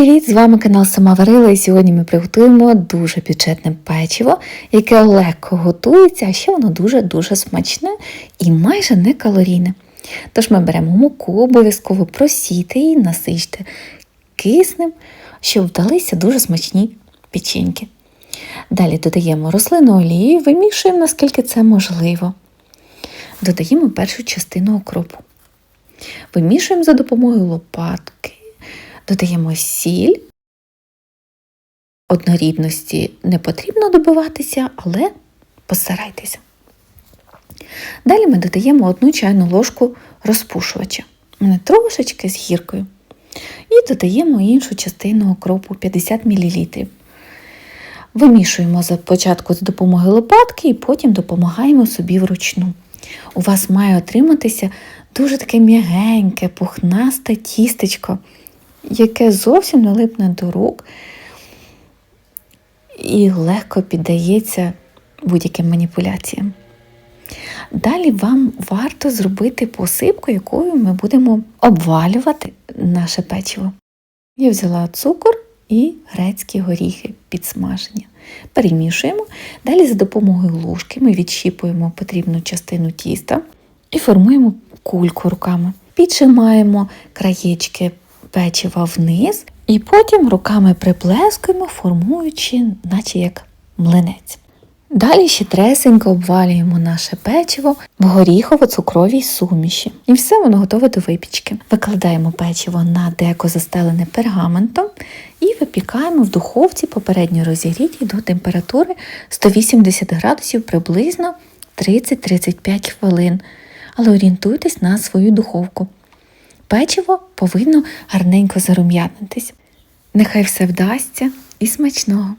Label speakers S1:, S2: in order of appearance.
S1: Привіт! З вами канал Сама Варила і сьогодні ми приготуємо дуже бюджетне печиво, яке легко готується, а ще воно дуже-дуже смачне і майже не калорійне. Тож ми беремо муку, обов'язково просійте її, насичте киснем, щоб вдалися дуже смачні печеньки. Далі додаємо рослинну олію, вимішуємо, наскільки це можливо. Додаємо першу частину окропу. Вимішуємо за допомогою лопатки. Додаємо сіль. Однорідності не потрібно добиватися, але постарайтеся. Далі ми додаємо одну чайну ложку розпушувача. У трошечки з гіркою. І додаємо іншу частину окропу 50 мл. Вимішуємо спочатку з допомогою лопатки і потім допомагаємо собі вручну. У вас має отриматися дуже таке м'ягеньке, пухнасте тістечко яке зовсім не липне до рук і легко піддається будь-яким маніпуляціям. Далі вам варто зробити посипку, якою ми будемо обвалювати наше печиво. Я взяла цукор і грецькі горіхи підсмажені. Перемішуємо. Далі за допомогою ложки ми відщіпуємо потрібну частину тіста і формуємо кульку руками. Піджимаємо краєчки печива вниз, і потім руками приплескуємо, формуючи, наче як млинець. Далі ще тресенько обвалюємо наше печиво в горіхово-цукровій суміші. І все воно готове до випічки. Викладаємо печиво на деко застелене пергаментом і випікаємо в духовці попередньо розігрітій до температури 180 градусів приблизно 30-35 хвилин. Але орієнтуйтесь на свою духовку. Печиво повинно гарненько зарум'янитись. Нехай все вдасться і смачного!